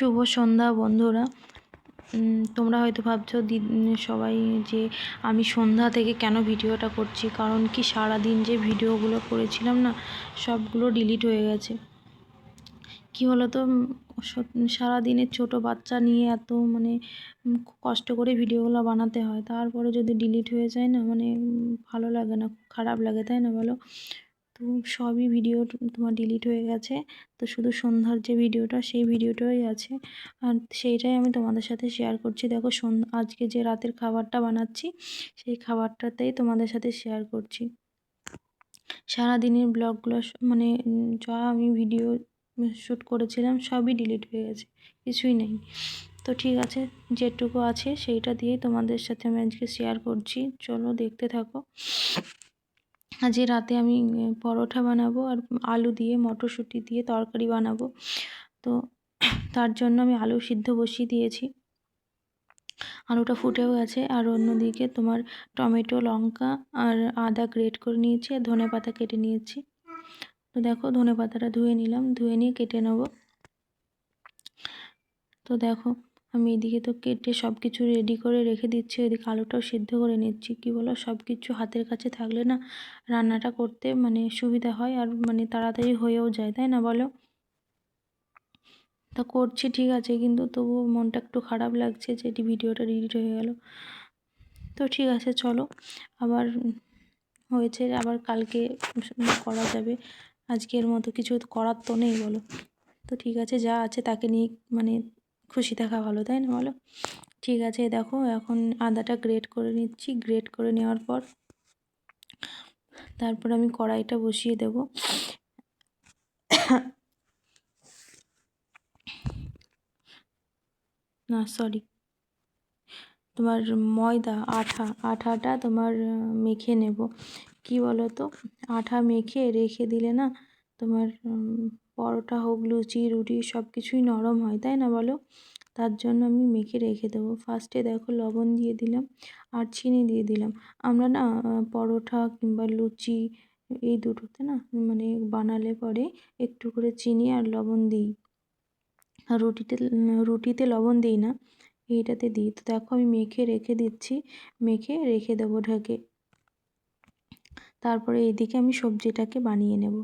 শুভ সন্ধ্যা বন্ধুরা। তোমরা হয়তো ভাবছ সবাই যে আমি সন্ধ্যা থেকে কেন ভিডিওটা করছি? কারণ কি সারা দিন যে ভিডিওগুলো করেছিলাম না সবগুলো ডিলিট হয়ে গেছে। কি হলো তো উম, সত- সারাদিনের ছোট বাচ্চা নিয়ে এত মানে কষ্ট করে ভিডিওগুলো বানাতে হয়। তারপরে যদি ডিলিট হয়ে যায় না মানে ভালো লাগে না খারাপ লাগে তাই না বলো? তো সবই ভিডিও তোমার ডিলিট হয়ে গেছে। তো শুধু সন্ধ্যার যে ভিডিওটা সেই ভিডিওটাই আছে। আর সেইটাই আমি তোমাদের সাথে শেয়ার করছি। দেখো আজকে যে রাতের খাবারটা বানাচ্ছি, সেই খাবারটাতেই তোমাদের সাথে শেয়ার করছি। সারাদিনের ব্লগগুলো মানে যা আমি ভিডিও শ্যুট করেছিলাম, সবই ডিলিট হয়ে গেছে। কিছুই নেই। তো ঠিক আছে, যেটুকু আছে সেইটা দিয়েই তোমাদের সাথে আমি আজকে শেয়ার করছি। চলো দেখতে থাকো। আজ এই রাতে আমি পরোটা বানাবো আর আলু দিয়ে, মটরশুঁটি দিয়ে তরকারি বানাবো। তো তার জন্য আমি আলু সিদ্ধ বসিয়ে দিয়েছি। আলুটা ফুটেও গেছে। আর অন্যদিকে তোমার টমেটো, লঙ্কা আর আদা গ্রেট করে নিয়েছি আর ধনে পাতা কেটে নিয়েছি। তো দেখো ধনে পাতাটা ধুয়ে নিলাম। ধুয়ে নিয়ে কেটে নেব। তো দেখো আমি এদিকে তো কেটে সব কিছু রেডি করে রেখে দিচ্ছি এদিকে আলুটাও সিদ্ধ করে নিচ্ছি। কি বলো সব কিছু হাতের কাছে থাকলে না রান্নাটা করতে মানে সুবিধা হয় আর মানে তাড়াতাড়ি হয়েও যায়, তাই না বলো? তা করছি, ঠিক আছে, কিন্তু তবুও মনটা একটু খারাপ লাগছে যে এটি ভিডিওটা ডিলিট হয়ে গেল। তো ঠিক আছে, চলো, আবার হয়েছে, আবার কালকে করা যাবে। আজকের মতো কিছু করার তো নেই বলো। তো ঠিক আছে, যা আছে তাকে নিয়ে মানে খুশি থাকা ভালো, তাই না বলো? ঠিক আছে, দেখো এখন আদাটা গ্রেট করে নিচ্ছি। গ্রেট করে নেওয়ার পর তারপর আমি কড়াইটা বসিয়ে দেব। না সরি তোমার ময়দা, আঠা, আঠাটা তোমার মেখে নেব। কি বলো তো আঠা মেখে রেখে দিলে না তোমার পরোটা হোক, লুচি, রুটি সব কিছুই নরম হয়, তাই না বলো? তার জন্য আমি মেখে রেখে দেবো। ফার্স্টে দেখো লবণ দিয়ে দিলাম আর চিনি দিয়ে দিলাম। আমরা না পরোটা কিংবা লুচি এই দুটোতে না মানে বানালে পরে একটু করে চিনি আর লবণ দিই। রুটিতে রুটিতে লবণ দিই না, এইটাতে দিই। তো দেখো আমি মেখে রেখে দিচ্ছি, মেখে রেখে দেবো ঢেকে। তারপরে এইদিকে আমি সবজিটাকে বানিয়ে নেব।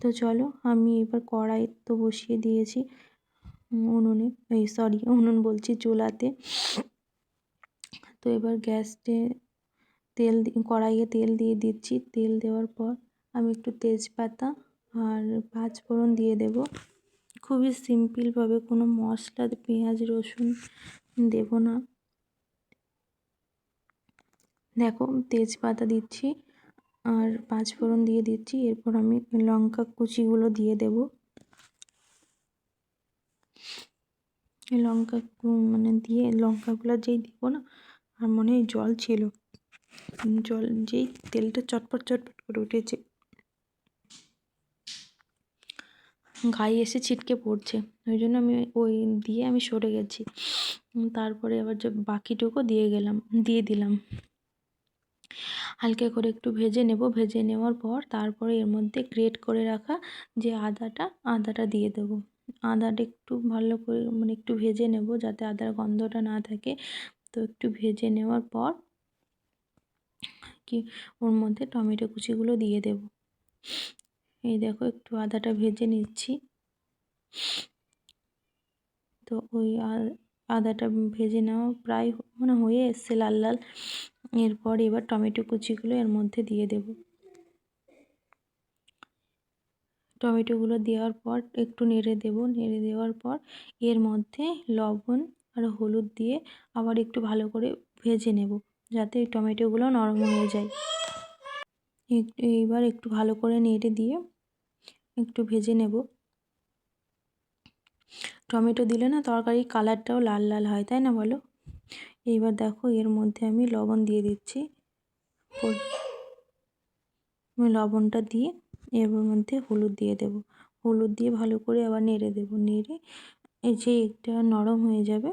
তো চলো, আমি এবার কড়াই তো বসিয়ে দিয়েছি। উনুনে, এই সরি উনুন বলছি চুলাতে। তো এবার গ্যাসে তেল কড়াইয়ে তেল দিয়ে দিচ্ছি। তেল দেওয়ার পর আমি একটু তেজপাতা আর পাঁচ ফোড়ন দিয়ে দেব। খুবই সিম্পলভাবে কোনো মশলা, পেঁয়াজ, রসুন দেব না। দেখো, তেজপাতা দিচ্ছি। আর পাঁচ ফোড়ন দিয়ে দিচ্ছি, এরপর আমি লঙ্কা কুচিগুলো দিয়ে দেব। লঙ্কা মানে দিয়ে লঙ্কাগুলো যেই দিব না আর মনে হয় জল ছিল। জল, যেই তেলটা চটপট চটপট করে উঠেছে। গায়ে এসে ছিটকে পড়ছে, ওই জন্য আমি ওই দিয়ে আমি সরে গেছি। তারপরে আবার যে বাকিটুকু দিয়ে গেলাম, দিয়ে দিলাম। হালকা করে একটু ভেজে নেব। ভেজে নেওয়ার পর তারপরে এর মধ্যে গ্রেট করে রাখা যে আদাটা আদাটা দিয়ে দেব। আদাটা একটু ভালো করে মানে একটু ভেজে নেব যাতে আদার গন্ধটা না থাকে। তো একটু ভেজে নেওয়ার পর কি, ওর মধ্যে টমেটো কুচিগুলো দিয়ে দেব। এই দেখো, একটু আদাটা ভেজে নিচ্ছি। তো ওই আদাটা ভেজে নেওয়া প্রায় মানে হয়ে এসছে লাল লাল। এরপর এবার টমেটো কুচিগুলো এর মধ্যে দিয়ে দেব। টমেটোগুলো দেওয়ার পর একটু নেড়ে দেব। নেড়ে দেওয়ার পর এর মধ্যে লবণ আর হলুদ দিয়ে আবার একটু ভালো করে ভেজে নেব যাতে এই টমেটোগুলো নরম হয়ে যায়। এইবার একটু ভালো করে নেড়ে দিয়ে একটু ভেজে নেব। টমেটো দিলে না তরকারির কালারটাও লাল লাল হয়, তাই না বলো? এইবার দেখো এর মধ্যে আমি লবণ দিয়ে দিচ্ছি। আমি লবণটা দিয়ে এর মধ্যে হলুদ দিয়ে দেব। হলুদ দিয়ে ভালো করে আবার নেড়ে দেব। নেড়ে এই যে একটা নরম হয়ে যাবে,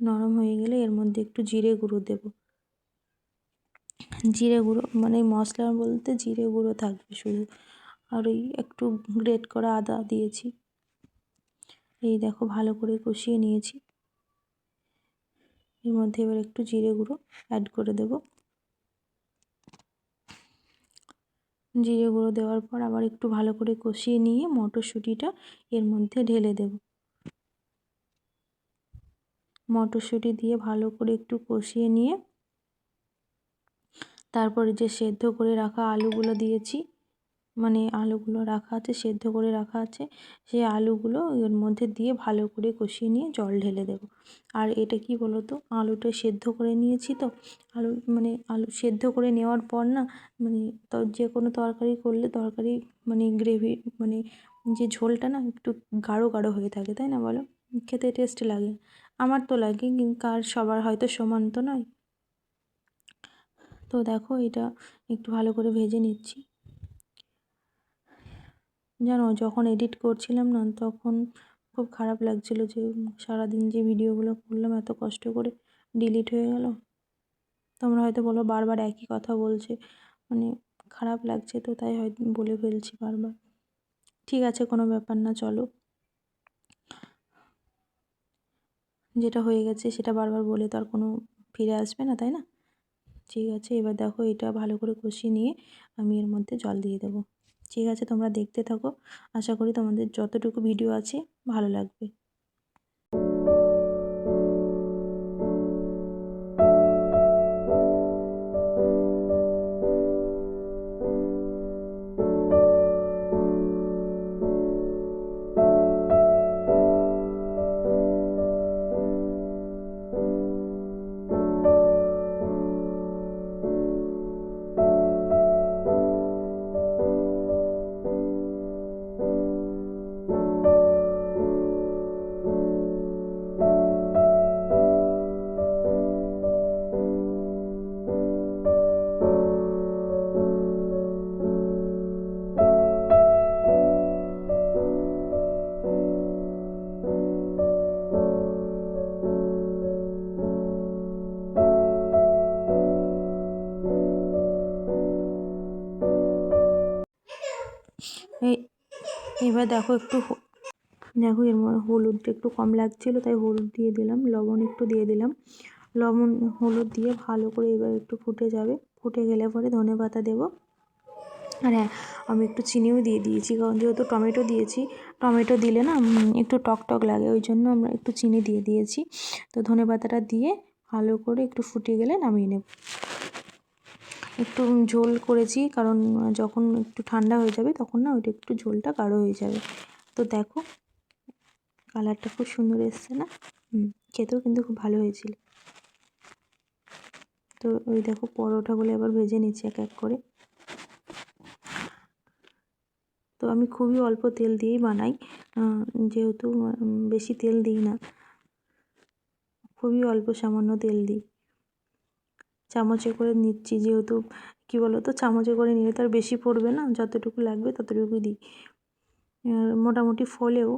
নরম হয়ে গেলে এর মধ্যে একটু জিরে গুঁড়ো দেব। জিরে গুঁড়ো মানে মশলা বলতে জিরে গুঁড়ো থাকবে শুধু। আর ওই একটু গ্রেট করা আদা দিয়েছি। এই দেখো ভালো করে কষিয়ে নিয়েছি। এর মধ্যে এবার একটু জিরে গুঁড়ো অ্যাড করে দেব। জিরে গুঁড়ো দেওয়ার পর আবার একটু ভালো করে কষিয়ে নিয়ে মটরশুঁটিটা এর মধ্যে ঢেলে দেব। মটরশুঁটি দিয়ে ভালো করে একটু কষিয়ে নিয়ে তারপরে যে সেদ্ধ করে রাখা আলুগুলো দিয়েছি মানে আলুগুলো রাখা আছে, সেদ্ধ করে রাখা আছে, সেই আলুগুলো এর মধ্যে দিয়ে ভালো করে কষিয়ে নিয়ে জল ঢেলে দেবো। আর এটা কি বলো তো আলুটা সেদ্ধ করে নিয়েছি তো, আলু মানে আলু সেদ্ধ করে নেওয়ার পর না মানে তো যে কোনো তরকারি করলে তরকারি মানে গ্রেভি মানে যে ঝোলটা না একটু গাঢ় গাঢ় হয়ে থাকে, তাই না বলো? খেতে টেস্ট লাগে। আমার তো লাগে কার সবার হয়তো সমান তো নয়। তো দেখো এটা একটু ভালো করে ভেজে নিচ্ছি। জানো, যখন এডিট করছিলাম না, তখন খুব খারাপ লাগছিল যে সারাদিন যে ভিডিওগুলো করলাম, এত কষ্ট করে ডিলিট হয়ে গেল। তোমরা হয়তো বলো, বারবার একই কথা বলছে। মানে খারাপ লাগছে তো, তাই হয়তো বলে ফেলছি বারবার। ঠিক আছে, কোনো ব্যাপার না, চলো। যেটা হয়ে গেছে, সেটা বারবার বলে তো আর কোনো ফিরে আসবে না, তাই না? ঠিক আছে, এবার দেখো এটা ভালো করে কষিয়ে নিয়ে আমি এর মধ্যে জল দিয়ে দেবো। ঠিক আছে তোমরা দেখতে থাকো। আশা করি তোমাদের যতটুকু ভিডিও আছে ভালো লাগবে। এবার দেখো একটু দেখো এর হলুদটা একটু কম লাগছিল, তাই হলুদ দিয়ে দিলাম, লবণ একটু দিয়ে দিলাম। লবণ, হলুদ দিয়ে ভালো করে এবার একটু ফুটে যাবে, ফুটে গেলে পরে ধনে পাতা দেবো। আর হ্যাঁ আমি একটু চিনিও দিয়ে দিয়েছি, কারণ যেহেতু টমেটো দিয়েছি, টমেটো দিলে না একটু টক টক লাগে, ওই জন্য আমরা একটু চিনি দিয়ে দিয়েছি। তো ধনে পাতাটা দিয়ে ভালো করে একটু ফুটে গেলে নামিয়ে নেব। একটু ঝোল করেছি, কারণ যখন একটু ঠান্ডা হয়ে যাবে তখন না ওইটা একটু ঝোলটা গাঢ় হয়ে যাবে। তো দেখো কালারটা খুব সুন্দর এসছে না? খেতেও কিন্তু খুব ভালো হয়েছিল। তো ওই দেখো পরোটাগুলো এবার ভেজে নিচ্ছি এক এক করে। তো আমি খুবই অল্প তেল দিয়েই বানাই যেহেতু বেশি তেল দিই না। খুবই অল্প সামান্য তেল দিই। চামচে করে নিচ্ছি যেহেতু, কী বলো তো চামচে করে নিলে তো আর বেশি পড়বে না, যতটুকু লাগবে ততটুকুই দিই। মোটামুটি ফলেও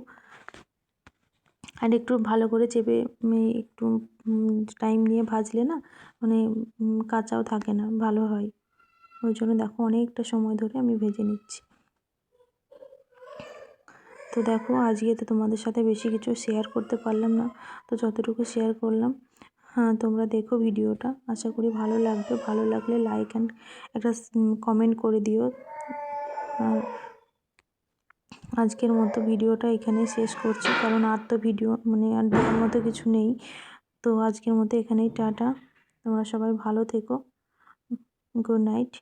আর একটু ভালো করে চেপে একটু টাইম নিয়ে ভাজলে না মানে কাঁচাও থাকে না, ভালো হয়। ওই জন্য দেখো অনেকটা সময় ধরে আমি ভেজে নিচ্ছি। তো দেখো আজকে তো তোমাদের সাথে বেশি কিছু শেয়ার করতে পারলাম না, তো যতটুকু শেয়ার করলাম হ্যাঁ তোমরা দেখো ভিডিওটা। আশা করি ভালো লাগবে। ভালো লাগলে লাইক অ্যান্ড একটা কমেন্ট করে দিও। আজকের মতো ভিডিওটা এখানেই শেষ করছি, কারণ আর তো ভিডিও মানে আর দেওয়ার মতো কিছু নেই। তো আজকের মতো এখানেই টাটা। তোমরা সবাই ভালো থেকো। Good night.